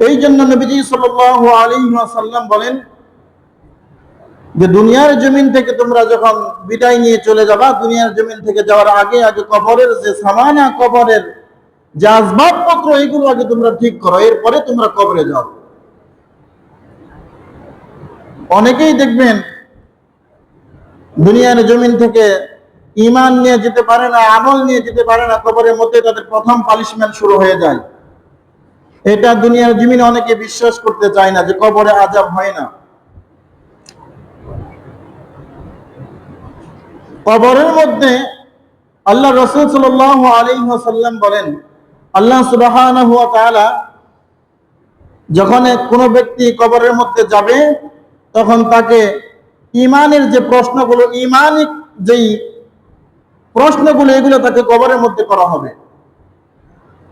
এই জন্য নবীজি সাল্লাল্লাহু আলাইহি ওয়াসাল্লাম বলেন যে দুনিয়ার জমিন থেকে তোমরা যখন বিদায় নিয়ে চলে যাবা, দুনিয়ার জমিন থেকে যাওয়ার আগে আগে কবরের যে সামানা, কবরের যে আসবাবপত্র, এগুলো আগে তোমরা ঠিক করো, এরপরে তোমরা কবরে যাও। অনেকেই দেখবেন দুনিয়ার জমিন থেকে ইমান নিয়ে যেতে পারে না, আমল নিয়ে যেতে পারে না, কবরের মধ্যে তাদের প্রথম পালিশমেন্ট শুরু হয়ে যায়। এটা দুনিয়ার জমিনে অনেকে বিশ্বাস করতে চায় না যে কবরে আজাব হয় না। কবরের মধ্যে আল্লাহ রসুল সাল্লাহ আলাইসাল্লাম বলেন, আল্লাহ সুবাহ যখন কোনো ব্যক্তি কবরের মধ্যে যাবে, তখন তাকে ইমানের যে প্রশ্নগুলো ইমানিক যেই প্রশ্নগুলো, এগুলো তাকে কবরের মধ্যে করা হবে।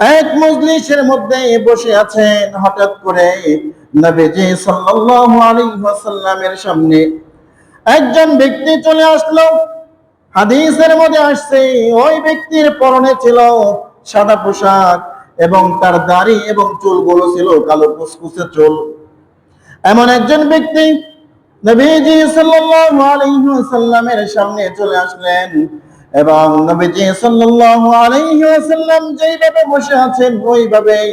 এক মজলিসের মধ্যে বসে আছেন হঠাৎ করে নবীজি সাল্লাল্লাহু আলাইহি ওয়াসাল্লামের সামনে একজন ব্যক্তি চলে আসলো। হাদিসের মধ্যে আসছে, ওই ব্যক্তির পরনে ছিল সাদা পোশাক এবং তার দাড়ি এবং চুলগুলো ছিল কালো কুসকুসে চুল। এমন একজন ব্যক্তি নবীজি সাল্লাল্লাহু আলাইহি ওয়াসাল্লামের সামনে চলে আসলেন। এবং নবীজি সাল্লাল্লাহু আলাইহি ওয়াসাল্লাম যেইভাবে বসে আছেন ওইভাবেই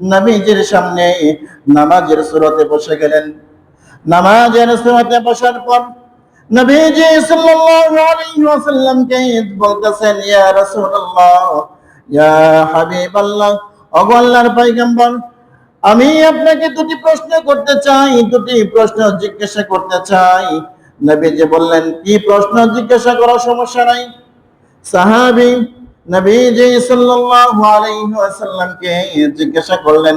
নবীজির সামনে নামাজের সুরতে বসে গেলেন। নামাজের সুরতে বসার পর নবীজি সাল্লাল্লাহু আলাইহি ওয়াসাল্লামকে বলতেছেন, ইয়া রাসূলুল্লাহ, ইয়া হাবিবাল্লাহ, ওগো আল্লাহর পয়গম্বর, আমি আপনাকে দুটি প্রশ্ন করতে চাই, দুটি প্রশ্ন জিজ্ঞাসা করতে চাই। নবীজি বললেন, কি প্রশ্ন জিজ্ঞাসা করার সমস্যা নাই? সাহাবী নবীজি সাল্লাল্লাহু আলাইহি ওয়াসাল্লামকে জিজ্ঞাসা করলেন,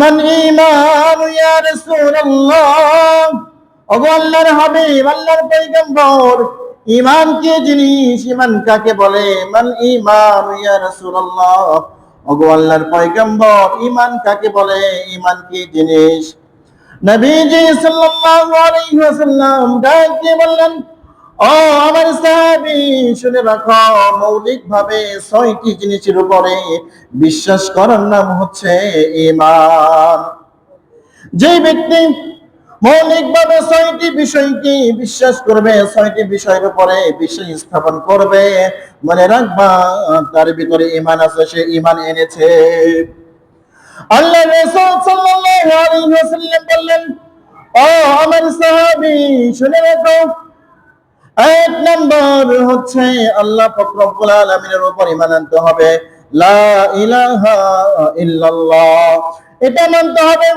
মান ঈমান ইয়া রাসূলুল্লাহ? ওগো আল্লাহর হাবিব, আল্লাহর পয়গম্বর, ঈমান কি জিনিস? ঈমান কাকে বলে? মান ঈমান ইয়া রাসূলুল্লাহ? ওগো আল্লাহর পয়গম্বর, ঈমান কাকে বলে? ঈমান কি জিনিস? নবীজি সাল্লাল্লাহু আলাইহি ওয়াসাল্লাম ডাক দিয়ে বললেন ও, আমার সাহাবী, শুনে রাখো মৌলিক ভাবে ছয়টি জিনিসের উপরে বিশ্বাস করার নাম হচ্ছে ঈমান। যে ব্যক্তি মৌলিকভাবে ছয়টি বিশ্বাস করবে, ছয়টি বিষয়ের উপরে বিশ্বাস স্থাপন করবে, মনে রাখবা, তার ভিতরে ইমান আছে, সে ইমান এনেছে। আল্লাহ বললেন, ও আমার সাহাবী, শুনে রাখো এক নম্বর হচ্ছে আল্লাহ পাক রব্বুল আলামিনের উপর ঈমান আনতে হবে। লা ইলাহা ইল্লাল্লাহ। এটা মানতে হবে।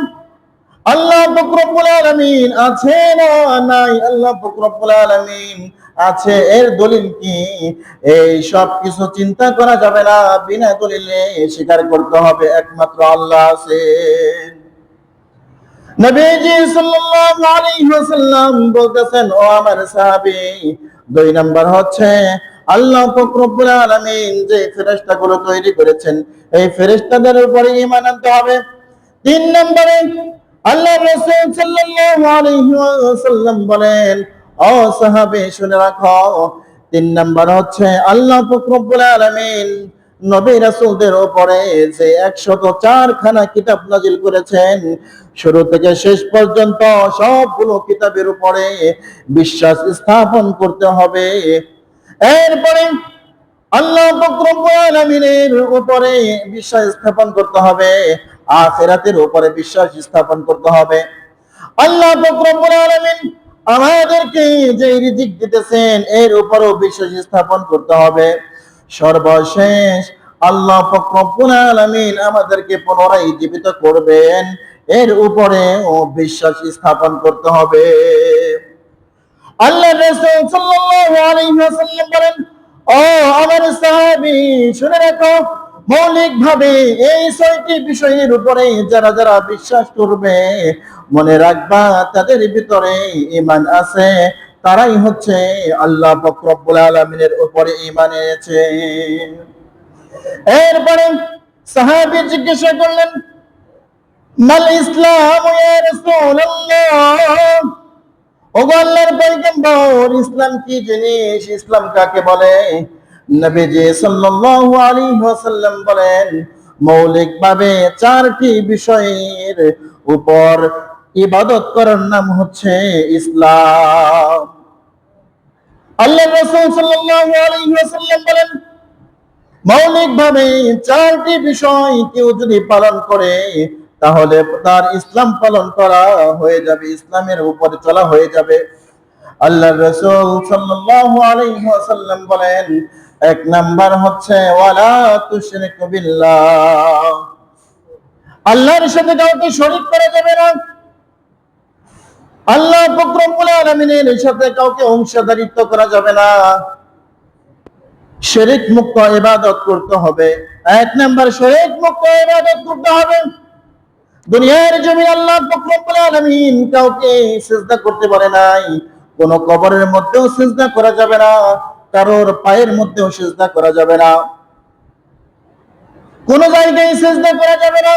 আল্লাহ পাক রব্বুল আলামিন আছে না নাই? আল্লাহ পাক রব্বুল আলামিন আছে। এর দলিল কি? এই সব কিছু চিন্তা করা যাবে না। বিনা দলিলে স্বীকার করতে হবে। একমাত্র আল্লাহ আছেন নবীজি সাল্লাল্লাহু আলাইহি ওয়াসাল্লাম বলতেছেন, ও আমার সাহাবী, দুই নাম্বার হচ্ছে আল্লাহ পাক রব্বুল আলামিন যে ফেরেশতাগুলো তৈরি করেছেন, এই ফেরেশতাদের উপরে ঈমান আনতে হবে। তিন নম্বরে আল্লাহ রাসূল সাল্লাল্লাহু আলাইহি ওয়াসাল্লাম বলেন, ও সাহাবী, শুনে রাখো। তিন নাম্বার হচ্ছে আল্লাহ পাক রব্বুল আলামিন নবী রাসূলদের উপরে যে একশত চারখানা কিতাব নাজিল করেছেন, শুরু থেকে শেষ পর্যন্ত সবগুলো কিতাবের উপরে বিশ্বাস স্থাপন করতে হবে। এরপরে আল্লাহ আলামিনের উপরে বিশ্বাস স্থাপন করতে হবে, আখিরাতের উপরে বিশ্বাস স্থাপন করতে হবে। আল্লাহ পাক রব্বুল আলামিন আমাদেরকে যে রিজিক দিতেছেন, এর উপরও বিশ্বাস স্থাপন করতে হবে। সর্বশেষ আল্লাহ আলামিন আমাদেরকে পুনরায় জীবিত করবেন। এর উপরে ও বিশ্বাস স্থাপন করতে হবে। আল্লাহ বলেন, ও আমার সাহাবী, শুনে রাখো মৌলিক ভাবে এই ছয়টি বিষয়ের উপরে যারা যারা বিশ্বাস করবে, মনে রাখবা তাদের ভিতরে ইমান আছে, তারাই হচ্ছে আল্লাহ ফকরবুল আলমিনের উপরে ইমান এনেছে। এরপরে সাহাবী জিজ্ঞাসা করলেন, মাল ইসলাম ওগো ইসলাম কি জিনিস? ইসলাম কাকে বলে? নবীজি সাল্লাল্লাহু আলাইহি ওয়াসাল্লাম বলেন, মৌলিকভাবে চারটি বিষয়ের উপর ইবাদত করার নাম হচ্ছে ইসলাম। আল্লাহ রাসূল সাল্লাল্লাহু আলাইহি ওয়াসাল্লাম বলেন মৌলিকভাবে চারটি বিষয় কেউ যদি পালন করে, তাহলে তার ইসলাম পালন করা হয়ে যাবে, ইসলামের উপরে চলা হয়ে যাবে। আল্লাহ রসুল সাল্লাল্লাহু বলেন, এক নাম্বার হচ্ছে আল্লাহর সাথে কাউকে শরীক করা যাবে না। আল্লাহ রব্বুল আলামিনের সাথে কাউকে অংশীদারিত্ব করা যাবে না। শরীক মুক্ত ইবাদত করতে হবে। এক নাম্বার শরীক মুক্ত ইবাদত করতে হবে। দুনিয়ার জমি আল্লাহ আলামিন কাউকে সিজদা করতে পারে নাই। কোন কবরের মধ্যেও সিজদা করা যাবে না। কারোর পায়ের মধ্যেও সিজদা করা যাবে না। কোন জায়গায় সিজদা করা যাবে না।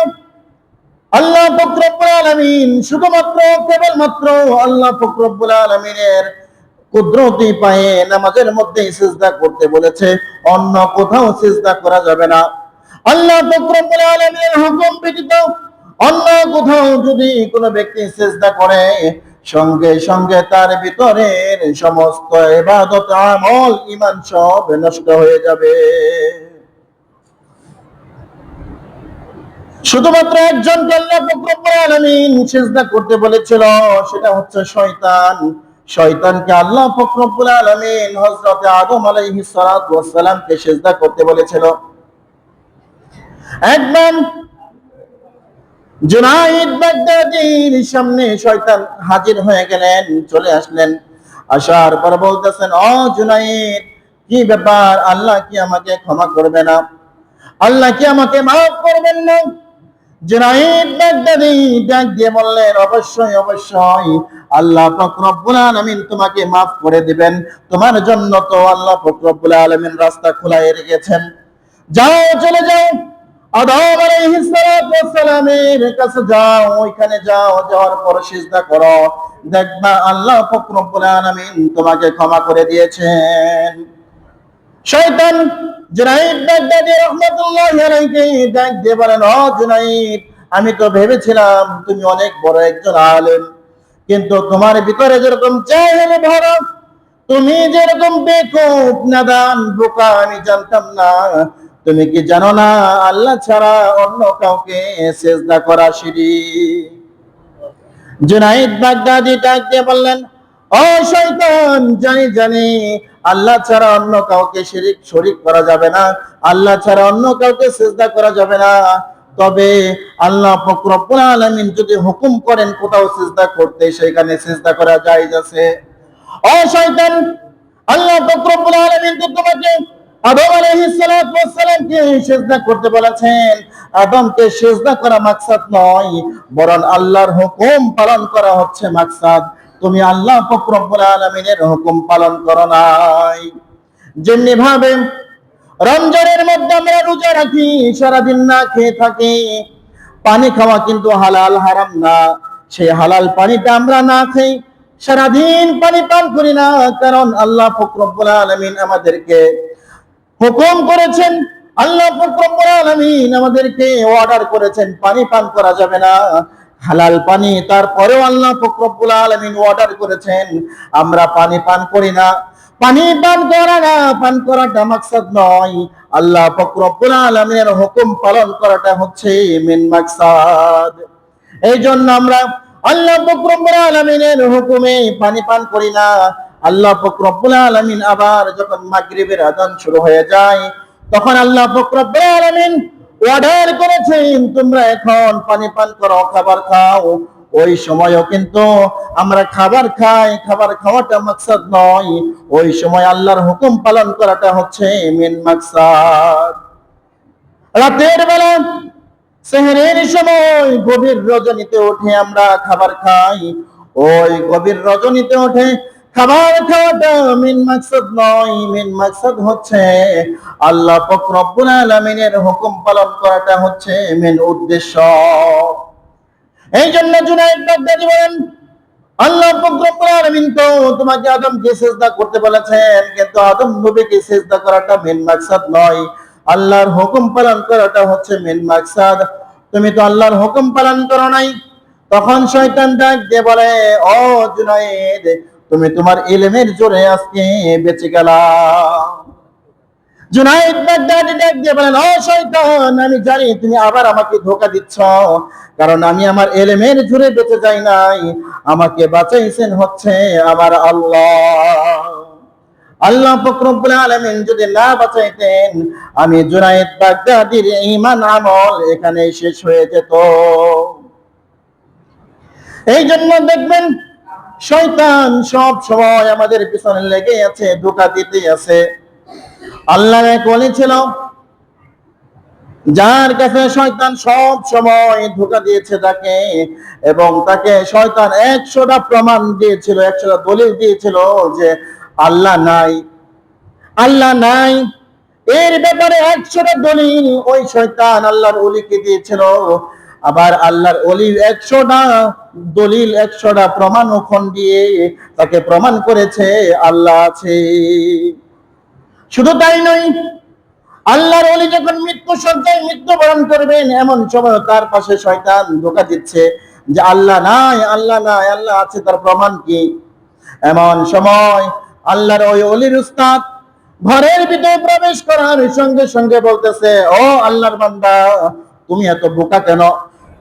আল্লাহ ফকরব্বুল আলামিন শুধুমাত্র, কেবলমাত্র আল্লাহ ফকরব্বুল আলামিনের কুদরতি পায়ে নামাজের মধ্যে সিজদা করতে বলেছে, অন্য কোথাও সিজদা করা যাবে না। আল্লাহ ফকরব্বুল আলামিনের হুকুম ব্যতীত অন্য কোথাও যদি কোনো ব্যক্তি সিজদা করে, সঙ্গে সঙ্গে তার ভিতরের সমস্ত ইবাদত, আমল, ঈমান সব নষ্ট হয়ে যাবে। শুধুমাত্র একজন আল্লাহ রব্বুল আলামিন সিজদা করতে বলেছিল, সেটা হচ্ছে শয়তান। শয়তানকে আল্লাহ রব্বুল আলামিন হযরত আদম আলাইহিস সিজদা করতে বলেছিল। একদম জুনাইদ সামনে শয়তান হাজির হয়ে গেলেন, চলে আসলেন। আসার পর বলতেছেন, ও জুনাইদ, কি ব্যাপার? আল্লাহ কি আমাকে ক্ষমা করবে না? আল্লাহ কি আমাকে মাফ করবেন না? অবশ্যই অবশ্যই। আল্লাহ তোমাকে মাফ করে দিবেন। তোমার জন্য তো আল্লাহ রাস্তা খোলাই রেখেছেন। যাও, চলে যাও। যাও, ওইখানে যাও, যাওয়ার পর করো। দেখবা আল্লাহ পাক রব্বুল আলামিন তোমাকে ক্ষমা করে দিয়েছেন। শয়তান জুনাইদ বাগদাদি রাহমাতুল্লাহি আলাইহি ডাক দিয়ে বলেন, ও জুনাইদ, আমি তো ভেবেছিলাম তুমি অনেক বড় একজন আলেম, কিন্তু তোমার ভিতরে যেরকম চাইলে ভরা তুমি যেরকম বেকুব, নাদান, বোকা, আমি জানতাম না। তুমি কি জানো না, আল্লাহ ছাড়া অন্য কাউকে সেজদা করা সিঁড়ি জুনাইদ বাগদাদি ডাক দিয়ে বললেন ও জানি জানি। আল্লাহ ছাড়া অন্য কাউকে শিরিক করা যাবে না। আল্লাহ ছাড়া অন্য কাউকে সেজদা করা যাবে না। তবে আল্লাহ ফকরবুল আলামিন যদি হুকুম করেন কোথাও সিজদা করতে, সেখানে সিজদা করা জায়েজ আছে। ও শয়তান, আল্লাহ ফকরবুল আলামিন তো তোমাকে আদম আলাইহিস সালাতু ওয়াস সালামকে সিজদা করতে বলেছেন। আদমকে সিজদা করা মাকসাদ নয়, বরং আল্লাহর হুকুম পালন করা হচ্ছে মাকসাদ। তুমি আল্লাহ পাক রব্বুল আলামিনের হুকুম পালন করো নাই। যেমনি ভাবে রমজানের মধ্যে আমরা রোজা রাখি, সারাদিন না খেয়ে থাকি, পানি খাওয়া কিন্তু হালাল, হারাম না। সেই হালাল পানিটা আমরা না খাই সারাদিন পানি পান করি না, কারণ আল্লাহ ফকরবুল আলমিন আমাদেরকে হুকুম করেছেন, আল্লাহ ফকরবুল আলমিন আমাদেরকে অর্ডার করেছেন, পানি পান করা যাবে না। হালাল পানি, তারপরেও আল্লাহ ফকরবুল আলমিন অর্ডার করেছেন, আমরা পানি পান করি না। পানি পান করা না, পান করাটা মাকসাদ নয়। আল্লাহ ফকরবুল আলমিনের হুকুম পালন করাটা হচ্ছে মেন মাকসাদ। এই জন্য আমরা আল্লাহ ফকরবুল আলমিনের হুকুমে পানি পান করি না। আল্লাহ ফকরবুল আলমিন আবার যখন মাগরিবের আদান শুরু হয়ে যায়, তখন আল্লাহ ফকরবুল আলমিন অর্ডার করেছেন, তোমরা এখন পানি পান করো, খাবার খাও। ওই সময়ও কিন্তু আমরা খাবার খাই, খাবার খাওয়াটা মাকসাদ নয়। ওই সময় আল্লাহর হুকুম পালন করাটা হচ্ছে মেন মাকসাদ। রাতের বেলা, সেহরের সময় গভীর রজনীতে উঠে আমরা খাবার খাই। ওই গভীর রজনীতে উঠে খাবার খাওয়াটা নয় হচ্ছে আল্লাহ হুকুম পালন করাটা হচ্ছে মেন উদ্দেশ্য। এই জন্য বাগদাদি বলেন, আল্লাহ তো তোমাকে সিজদা করতে বলেছেন, কিন্তু আদম নবীকে সিজদা করাটা মেন নয়। আল্লাহর হুকুম পালন করাটা হচ্ছে মেন মাকসাদ। তুমি তো আল্লাহর হুকুম পালন করো নাই, তখন শয়তান ডাক দিয়ে বলে, ও জুনাইদ তুমি তোমার ইলমের জোরে আজকে বেঁচে গেলা। জুনাইদ বাগদাদি ডাক দিয়ে বলেন, ও শয়তান, আমি জানি তুমি আবার আমাকে ধোকা দিচ্ছ, কারণ আমি আমার এলেমের জুড়ে বেঁচে যাই নাই। আমাকে বাঁচাইছেন হচ্ছে আমার আল্লাহ। আল্লাহ ফকরবুল আলমিন যদি না বাঁচাইতেন, আমি জুনাইদ বাগদাদির ইমান আমল এখানে শেষ হয়ে যেত। এই জন্য দেখবেন শয়তান সব সময় আমাদের পিছনে লেগে আছে, ধোকা দিতে আছে। আল্লাহ এক যার কাছে শয়তান সব সময় ধোকা দিয়েছে তাকে, এবং তাকে শয়তান একশোটা প্রমাণ দিয়েছিল, একশোটা দলিল দিয়েছিল যে আল্লাহ নাই। আল্লাহ নাই। এর ব্যাপারে একশোটা দলিল ওই শয়তান আল্লাহর অলিকে দিয়েছিল। আবার আল্লাহর অলি একশোটা দলিল, একশোটা প্রমাণ ওখন দিয়ে তাকে প্রমাণ করেছে, আল্লাহ আছে। শুধু তাই নয়, আল্লাহর অলি যখন মৃত্যু সজ্জায় মৃত্যুবরণ করবেন, এমন সময় তার পাশে শয়তান ধোকা দিচ্ছে যে আল্লাহ নাই আল্লাহ নাই, আল্লাহ আছে, তার প্রমাণ কি? এমন সময় আল্লাহর ওই অলির উস্তাদ ঘরের ভিতরে প্রবেশ করার সঙ্গে সঙ্গে বলতেছে, ও আল্লাহর বান্দা, তুমি এত বোকা কেন?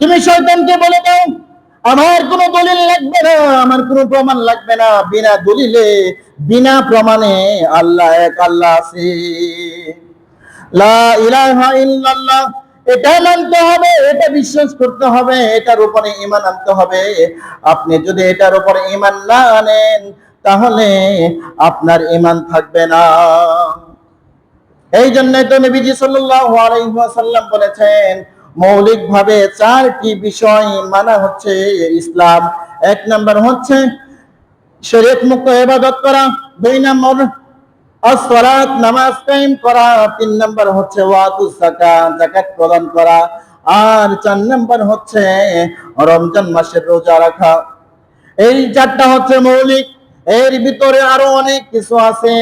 তুমি শয়তানকে বলে দাও, আমার কোনো দলিল লাগবে না, আমার কোনো প্রমাণ লাগবে না। বিনা দলিলে, বিনা প্রমাণে আল্লাহ এক আল্লাহ আছে। লা ইলাহা ইল্লাল্লাহ, এটা মানতে হবে, এটা বিশ্বাস করতে হবে, এটার উপরে ঈমান আনতে হবে। আপনি যদি এটার উপরে ঈমান না আনেন, তাহলে আপনার ঈমান থাকবে না। এই জন্য তো নবীজি সাল্লাল্লাহু আলাইহি ওয়াসাল্লাম বলেছেন মৌলিকভাবে চারটি বিষয় মানা হচ্ছে ইসলাম। এক নম্বর হচ্ছে শরীয়ত মুক্ত ইবাদত করা। দুই নম্বর নামাজ করা। তিন নাম্বার হচ্ছে প্রদান করা। আর চার নাম্বার হচ্ছে রমজান রোজা রাখা। এই চারটা হচ্ছে মৌলিক। এর ভিতরে আরও অনেক কিছু আছে।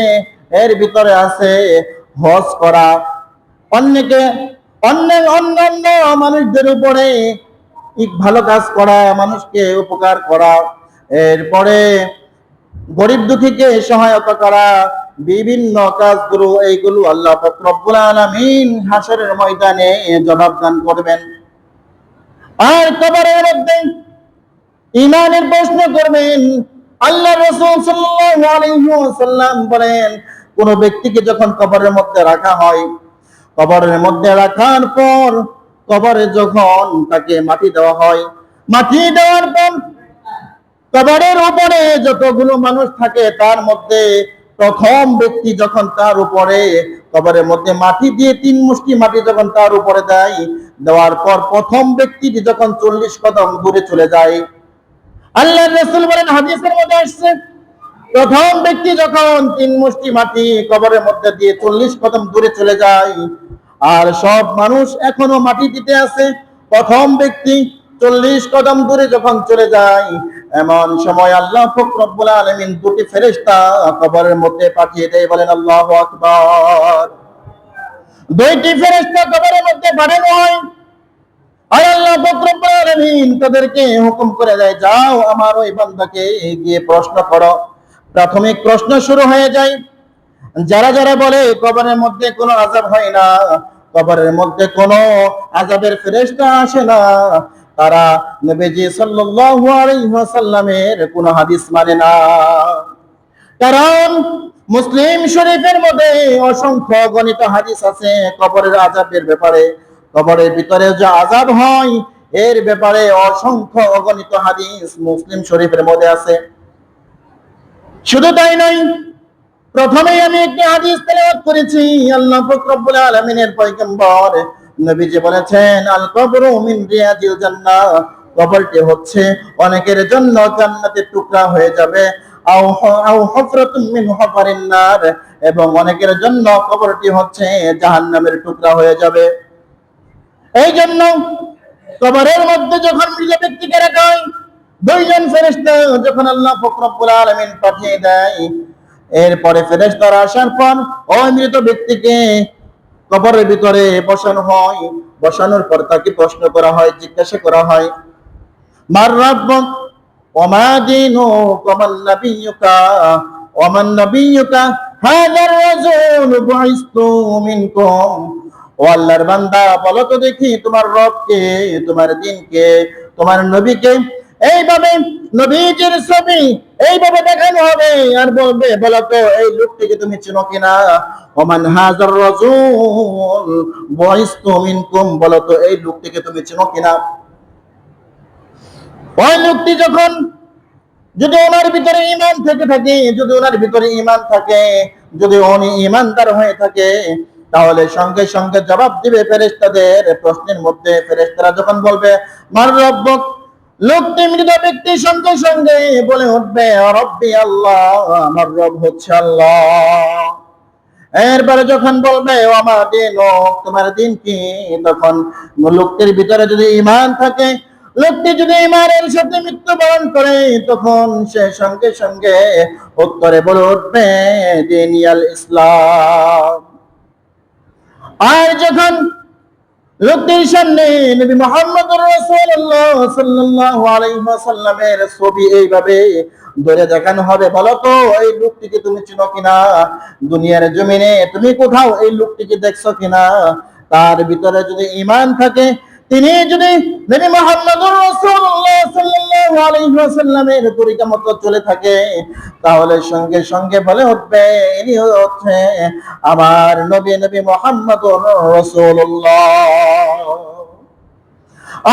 এর ভিতরে আছে হজ করা। অন্যকে অন্য অন্যান্য মানুষদের উপরে ভালো কাজ করা, মানুষকে উপকার করা, এরপরে গরিব দুঃখীকে সহায়তা করা, বিভিন্ন কাজগুলো, এইগুলো আল্লাহ পাক রব্বুল আলামিন হাসরের ময়দানে জবাবদান করবেন। আর কবরের মধ্যে ইমানের প্রশ্ন করবেন, আল্লাহ রাসূল ওয়াসাল্লাম বলেন, কোন ব্যক্তিকে যখন কবরের মধ্যে রাখা হয় কবরের মধ্যে রাখার পর কবরে যখন তাকে মাটি দেওয়া হয়, মাটি দেওয়ার পর কবরের উপরে যতগুলো মানুষ থাকে তার মধ্যে প্রথম ব্যক্তি যখন তার উপরে কবরের মধ্যে মাটি দিয়ে তিন মুষ্টি মাটি যখন তার উপরে দেয়, দেওয়ার পর প্রথম ব্যক্তিটি যখন চল্লিশ কদম দূরে চলে যায়। আল্লাহ রসুল বলেন, হাদিসের মধ্যে আসছে, প্রথম ব্যক্তি যখন তিন মুষ্টি মাটি কবরের মধ্যে দিয়ে চল্লিশ কদম দূরে চলে যায় আর সব মানুষ এখনও মাটি দিতে আছে। প্রথম ব্যক্তি চল্লিশ কদম দূরে যখন চলে যায়, এমন সময় আল্লাহ ফকরবুল আলমিন দুটি ফেরেস্তা কবরের মধ্যে পাঠিয়ে দেয়, বলেন, আল্লাহ আকবর। দুইটি ফেরেস্তা কবরের মধ্যে পাঠানো হয়। আর আল্লাহ ফকরবুল আলমিন তাদেরকে হুকুম করে দেয়, যাও আমার ওই বান্দাকে গিয়ে প্রশ্ন করো। প্রাথমিক প্রশ্ন শুরু হয়ে যায়। যারা যারা বলে, কবরের মধ্যে কোনো আজাব হয় না, কবরের মধ্যে কোনো আজাবের ফেরেশতা আসে না, তারা নবীজি সাল্লাল্লাহু আলাইহি ওয়াসাল্লামের কোন হাদিস মানে না। কারণ মুসলিম শরীফের মধ্যে অসংখ্য গণিত হাদিস আছে কবরের আজাবের ব্যাপারে। কবরের ভিতরে যে আজাব হয়, এর ব্যাপারে অসংখ্য অগণিত হাদিস মুসলিম শরীফের মধ্যে আছে। শুধু তাই নয় প্রথমেই আমি একটি হাদিস তেলাওয়াত করেছি, আল্লাহ পাক রব্বুল আলামিনের পয়গম্বর নবীজি বলেছেন, আল কবরু মিন রিয়াজিল জান্নাহ। কবরটি হচ্ছে অনেকের জন্য জান্নাতের টুকরা হয়ে যাবে। আও আও হুফরাতুম মিন হুফারিন নার। এবং অনেকের জন্য কবরটি হচ্ছে জাহান্নামের টুকরা হয়ে যাবে। এই জন্য কবরের মধ্যে যখন মৃত ব্যক্তিকে রাখা হয়, দুইজন ফেরেশতা যখন আল্লাহ ফকরবুল আলমিন পাঠিয়ে দেয় এরপরে ফেরেশতারা আসার পর ওই মৃত ব্যক্তিকে কবরের ভিতরে বসানো হয়। বসানোর পর তাকে প্রশ্ন করা হয়, জিজ্ঞাসা করা হয়, মার রাব্বুক ওমা দীনুক ওমান নাবিয়্যুকা ওমান নাবিয়্যুকা হাযার রাজুল বুইসতু মিনকুম। ও আল্লাহর বান্দা, বলো তো দেখি তোমার রবকে, তোমার দিনকে, তোমার নবীকে এইভাবে নবীজির ছবি এইভাবে দেখানো হবে। আর বলবে, বলো তো, এই লোকটিকে তুমি চিনো কিনা? ওমান হাজার রাজুল বুইসতু মিনকুম, বলো তো, এই লোকটিকে তুমি চিনো কিনা? ওই লোকটি যখন, যদি ওনার ভিতরে ইমান থেকে থাকে, যদি ওনার ভিতরে ইমান থাকে, যদি উনি ইমানদার হয়ে থাকে, তাহলে সঙ্গে সঙ্গে জবাব দিবে ফেরেশতাদের প্রশ্নের মধ্যে। ফেরেশতারা যখন বলবে, মার রব্বক লোকটি মৃত ব্যক্তি সঙ্গে সঙ্গে বলে উঠবে রব্বি আল্লাহ, আমার রব হচ্ছে আল্লাহ। এরপরে যখন বলবে, ও আমার দিন তোমার দিন কি? তখন লোকটির ভিতরে যদি ইমান থাকে, লোকটি যদি ইমানের সাথে মৃত্যুবরণ করে, তখন সে সঙ্গে সঙ্গে উত্তরে বলে উঠবে দিনিয়াল ইসলাম। আর যখন লোকটির সামনে নবী মোহাম্মদ রাসূলুল্লাহ সাল্লাল্লাহু আলাইহি ওয়াসাল্লামের ছবি এইভাবে ধরে দেখানো হবে, বলো তো, এই লোকটিকে তুমি চিনো কিনা? দুনিয়ার জমিনে তুমি কোথাও এই লোকটিকে দেখছ কিনা? তার ভিতরে যদি ঈমান থাকে, তিনি যদি নবী মোহাম্মদ রাসূলুল্লাহ তরিকা মতো চলে থাকে, তাহলে সঙ্গে সঙ্গে হচ্ছে আমার নবী নবী মোহাম্মদ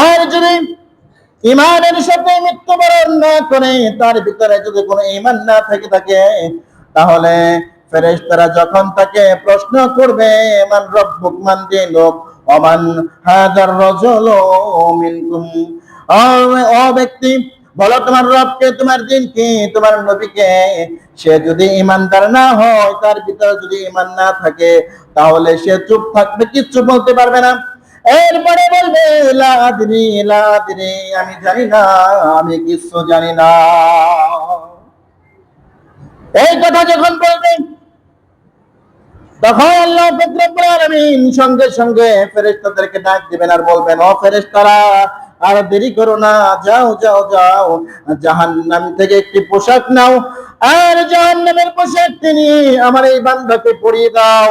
আর যদি ইমানের সাথে মৃত্যুবরণ না করে, তার ভিতরে যদি কোনো ইমান না থেকে থাকে, তাহলে ফেরেশতারা যখন তাকে প্রশ্ন করবে, মান রব্বুক, মান ওমান হাদার রাজুলু মিনকুম? ও ব্যক্তি বলো তোমার রবকে, তোমার দিন কি তোমার নবীকে। সে যদি ইমানদার না হয়, তার ভিতরে যদি ইমান না থাকে, তাহলে সে চুপ থাকবে, কিচ্ছু বলতে পারবে না। এরপরে বলবে লাদিনী লাদিনী আমি জানি না, আমি কিছু জানি না। এই কথা যখন বলবে, তখন আল্লাহ রব্বুল আলামিন সঙ্গে সঙ্গে ফেরেশতাদেরকে ডাক দিবেন আর বলবেন, ও ফেরেশতারা আর দেরি করো না, যাও যাও যাও। জাহান্নাম থেকে একটি পোশাক নাও। আর জাহান্নামের পোশাক নিয়ে আমার এই বান্দাকে পরিয়ে দাও।